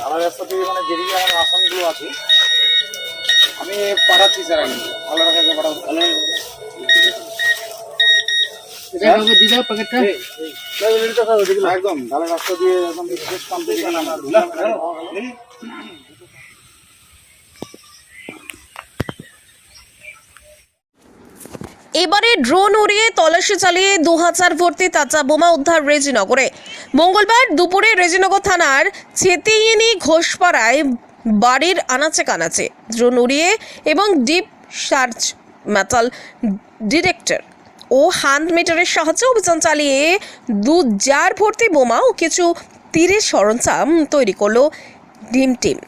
ঢালা রাস্তা থেকে মানে যেদিকে আমার আসামিগুলো আছে আমি পাঠাচ্ছি স্যার আমি। ভালো রাখাকে পাঠাবো একদম ঢালা রাস্তা দিয়ে একদম শেষ যেখানে আমরা ঢুকলাম, এখানে পাওয়া গেল। এবারে ড্রোন উড়িয়ে তল্লাশি চালিয়ে দু হাজার ভর্তি তাজা বোমা উদ্ধার রেজিনগরে। মঙ্গলবার দুপুরে রেজিনগর থানার ছেতিয়েনি ঘোষপাড়ায় বাড়ির আনাচে কানাচে ড্রোন উড়িয়ে এবং ডিপ সার্চ মেটাল ডিরেক্টর ও হ্যান্ড মিটারের সাহায্যে অভিযান চালিয়ে দু জার ভর্তি বোমা ও কিছু তীরের সরঞ্জাম তৈরি করল ডিম টিম।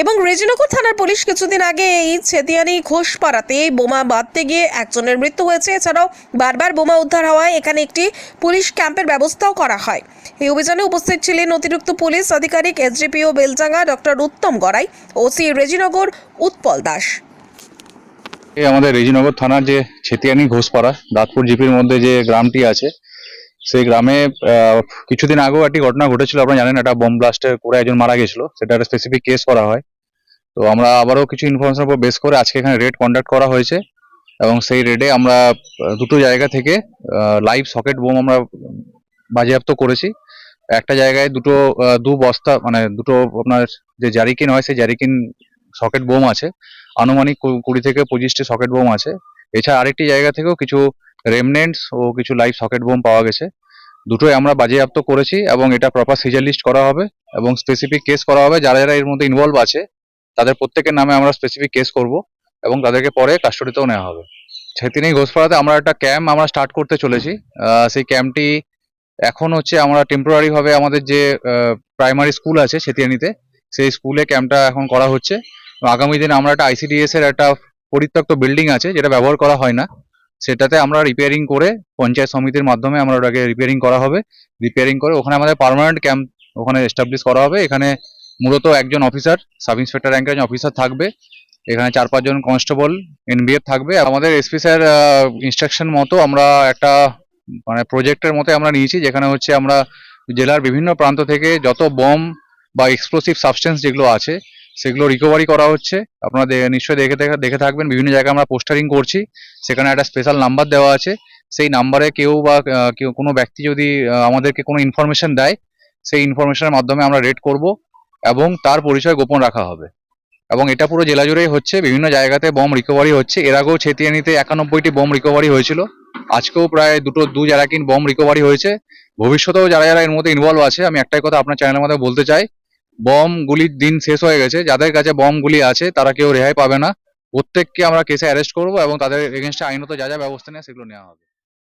এবং রেজিনগর থানার পুলিশ কিছুদিন আগে এই ছেতিয়ানি ঘোষপাড়াতে বোমা বাঁধতে গিয়ে একজনের মৃত্যু হয়েছে। এছাড়াও বারবার বোমা উদ্ধার হওয়ায় এখানে একটি পুলিশ ক্যাম্পের ব্যবস্থাও করা হয়। এই অভিযানে উপস্থিত ছিলেন অতিরিক্ত পুলিশ আধিকারিক SDPO Beldanga doctor Uttam Garai, OC Rejinagar Utpal Das. আমাদের রেজিনগর থানার যে ছেতিয়ানি ঘোষপাড়া, দাঁতপুর জিপির মধ্যে যে গ্রামটি আছে সেই গ্রামে কিছুদিন আগেও একটি ঘটনা ঘটেছিল, আপনারা জানেন, একটা বোম ব্লাস্টে করে একজন মারা গেছিল সেটা একটা স্পেসিফিক কেস করা হয়। তো আমরা আবারও কিছু ইনফরমেশনের উপর বেস করে আজকে এখানে রেড কন্ডাক্ট করা হয়েছে, এবং সেই রেডে আমরা দুটো জায়গা থেকে লাইভ সকেট বোম আমরা বাজেয়াপ্ত করেছি। একটা জায়গায় দুটো দু বস্তা মানে দুটো আপনার যে জারিকিন হয়, সেই জারিকিন সকেট বোম আছে। আনুমানিক কুড়ি থেকে পঁচিশটি সকেট বোম আছে। এছাড়া আরেকটি জায়গা থেকেও কিছু রেমনেন্টস ও কিছু লাইভ সকেট বোম পাওয়া গেছে। দুটোই আমরা বাজেয়াপ্ত করেছি এবং এটা প্রপার সিজার লিস্ট করা হবে এবং স্পেসিফিক কেস করা হবে। যারা যারা এর মধ্যে ইনভলভ আছে, তাদের প্রত্যেকের নামে আমরা স্পেসিফিক কেস করব এবং তাদেরকে পরে কাস্টডিতেও নেওয়া হবে। ছেতিনি ঘোষপাড়াতে আমরা একটা ক্যাম্প আমরা স্টার্ট করতে চলেছি। সেই ক্যাম্পটি এখন হচ্ছে আমরা টেম্পোরারি ভাবে আমাদের যে প্রাইমারি স্কুল আছে সেতিয়ানিতে, সেই স্কুলে ক্যাম্পটা এখন করা হচ্ছে। আগামী দিনে আমরা একটা আইসিডিএস এর একটা পরিত্যক্ত বিল্ডিং আছে, যেটা ব্যবহার করা হয় না। সেটাতে আমরা রিপেয়ারিং করে পঞ্চায়েত সমিতির মাধ্যমে আমরা ওটাকে রিপেয়ারিং করা হবে। রিপেয়ারিং করে ওখানে আমাদের পার্মানেন্ট ক্যাম্প ওখানে এস্টাবলিশ করা হবে। এখানে মূলত একজন অফিসার সাব ইন্সপেক্টর র্যাঙ্কের অফিসার থাকবে। এখানে চার পাঁচজন কনস্টেবল এনবিএফ থাকবে। আমাদের এসপি স্যার ইনস্ট্রাকশন মতো আমরা একটা মানে প্রজেক্টের মতো আমরা নিয়েছি। যেখানে হচ্ছে আমরা জেলার বিভিন্ন প্রান্ত থেকে যত বম বা এক্সপ্লোসিভ সাবস্টেন্স যেগুলো আছে সেগুলো রিকভারি করা হচ্ছে। আপনারা নিশ্চয়ই দেখে দেখে থাকবেন। বিভিন্ন জায়গায় আমরা পোস্টারিং করছি। সেখানে একটা স্পেশাল নাম্বার দেওয়া আছে। সেই নাম্বারে কেউ বা কেউ, কোনো ব্যক্তি যদি আমাদেরকে কোনো ইনফরমেশন দেয়, সেই ইনফরমেশনের মাধ্যমে আমরা রেড করব এবং তার পরিচয় গোপন রাখা হবে। এবং এটা পুরো জেলা জুড়েই হচ্ছে। বিভিন্ন জায়গাতে বম রিকভারি হচ্ছে। এর আগেও ছেতিয়ানিতে একানব্বইটি বম রিকভারি হয়েছিল। আজকেও প্রায় দুটো, দু জারাকিন বম রিকভারি হয়েছে। ভবিষ্যতেও যারা যারা এর মধ্যে ইনভলভ আছে, আমি একটাই কথা আপনার চ্যানেলের মধ্যে বলতে চাই। বম গুলির দিন শেষ হয়ে গেছে। যাদের কাছে বম গুলি আছে, তারা কেউ রেহাই পাবে না। প্রত্যেককে আমরা কেসে অ্যারেস্ট করব এবং তাদের এগেনস্টে আইনত যা যা ব্যবস্থা নেয় সেগুলো নেওয়া হবে।